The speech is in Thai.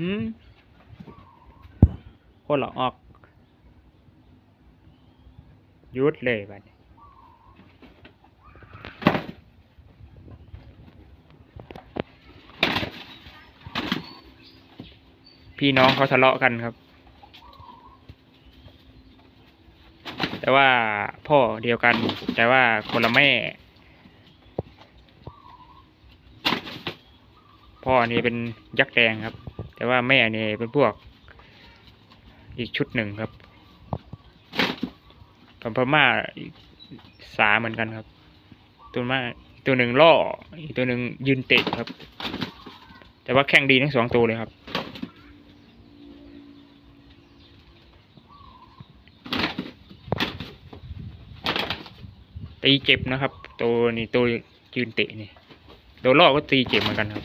หืมคนละออกยุดเลยบัดพี่น้องเขาทะเลาะกันครับ แต่ว่าพ่อเดียวกัน แต่ว่าคนละแม่ พ่อนี่เป็นยักษ์แดงครับ แต่ว่าแม่นี่เป็นพวก อีกชุดหนึ่งครับกัมพม่าสาเหมือนกันครับ ตัวมาตัวหนึ่งล่ออีกตัวหนึ่งยืนเตะครับ แต่ว่าแข่งดีทั้งสองตัวเลยครับตีเจ็บนะครับ ตัวนี้ตัวยืนเตะนี่ตัวล่อก็ตีเจ็บเหมือนกันครับ